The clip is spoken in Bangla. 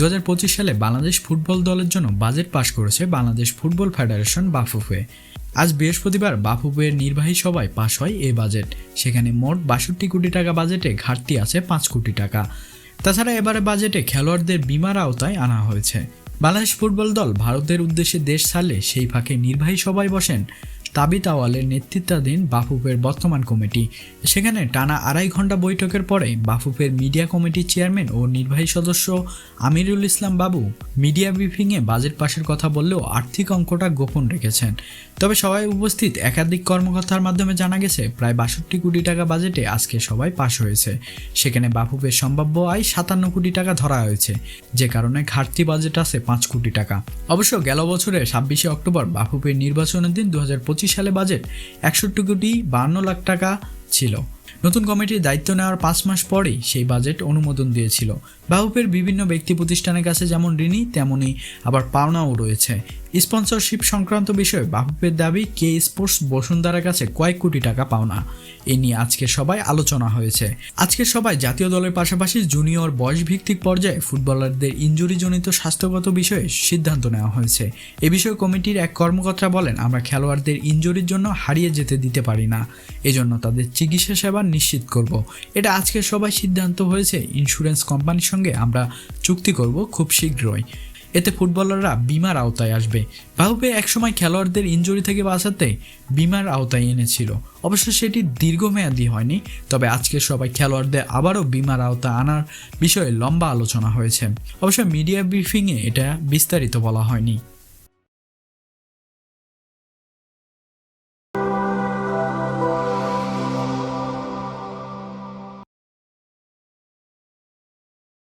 দু হাজার পঁচিশ সালে বাংলাদেশ ফুটবল দলের জন্য বাজেট পাশ করেছে বাংলাদেশ ফুটবল ফেডারেশন বাফুফে। আজ বৃহস্পতিবার বাফুফের নির্বাহী সভায় পাশ হয় এই বাজেট। সেখানে মোট বাষট্টি কোটি টাকা বাজেটে ঘাটতি আছে পাঁচ কোটি টাকা। তাছাড়া এবারে বাজেটে খেলোয়াড়দের বিমার আওতায় আনা হয়েছে। বাংলাদেশ ফুটবল দল ভারতের উদ্দেশ্যে দেশ ছাড়লে সেই ফাঁকে নির্বাহী সভায় বসেন তাবিত আওয়ালের নেতৃত্বাধীন বাফুফের বর্তমান কমিটি। সেখানে টানা আড়াই ঘণ্টা বৈঠকের পরে বাফুফের মিডিয়া কমিটির চেয়ারম্যান ও নির্বাহী সদস্য আমিরুল ইসলাম বাবু মিডিয়া ব্রিফিংয়ে বাজেট পাশের কথা বললেও আর্থিক অঙ্কটা গোপন রেখেছেন। তবে সবাই উপস্থিত একাধিক কর্মকর্তার মাধ্যমে জানা গেছে, প্রায় বাষট্টি কোটি টাকা বাজেটে আজকে সবাই পাশ হয়েছে। সেখানে বাফুফের সম্ভাব্য আয় সাতান্ন কোটি টাকা ধরা হয়েছে। যে কারণে ঘাটতি বাজেট আছে পাঁচ কোটি টাকা। অবশ্য গেল বছরের ছাব্বিশে অক্টোবর বাফুফের নির্বাচনের দিন দু হাজার সালে বাজেট একষট্টি কোটি বান্ন লাখ টাকা ছিল। নতুন কমিটির দায়িত্ব নেওয়ার পাঁচ মাস পরেই সেই বাজেট অনুমোদন দিয়েছিল। বাহুপের বিভিন্ন ব্যক্তি প্রতিষ্ঠানের কাছে যেমন ঋণী তেমনই আবার পাওনাও রয়েছে। স্পন্সরশিপ সংক্রান্ত বিষয়ে বাহুপের দাবি, কে স্পোর্টস বসুন্ধরার কাছে কয়েক কোটি টাকা পাওনা। এ নিয়ে আজকে সবাই আলোচনা হয়েছে। আজকের সবাই জাতীয় দলের পাশাপাশি জুনিয়র বয়স ভিত্তিক পর্যায়ে ফুটবলারদের ইঞ্জুরিজনিত স্বাস্থ্যগত বিষয়ে সিদ্ধান্ত নেওয়া হয়েছে। এ বিষয়ে কমিটির এক কর্মকর্তা বলেন, আমরা খেলোয়াড়দের ইঞ্জুরির জন্য হারিয়ে যেতে দিতে পারি না। এজন্য তাদের চিকিৎসা সেবা নিশ্চিত করব। এটা আজকে সবাই সিদ্ধান্ত হয়েছে ইন্স্যুরেন্স কোম্পানির সঙ্গে আমরা চুক্তি করব খুব শীঘ্রই। এতে ফুটবলাররা বিমার আওতায় আসবে। বাহুবে একসময় খেলোয়াড়দের ইনজুরি থেকে বাঁচাতে বিমার আওতায় এনেছিল। অবশ্য সেটি দীর্ঘমেয়াদী হয়নি, তবে আজকে সবাই খেলোয়াড়দের আবারও বিমার আওতা আনার বিষয়ে লম্বা আলোচনা হয়েছে। অবশ্য মিডিয়া ব্রিফিংয়ে এটা বিস্তারিত বলা হয়নি।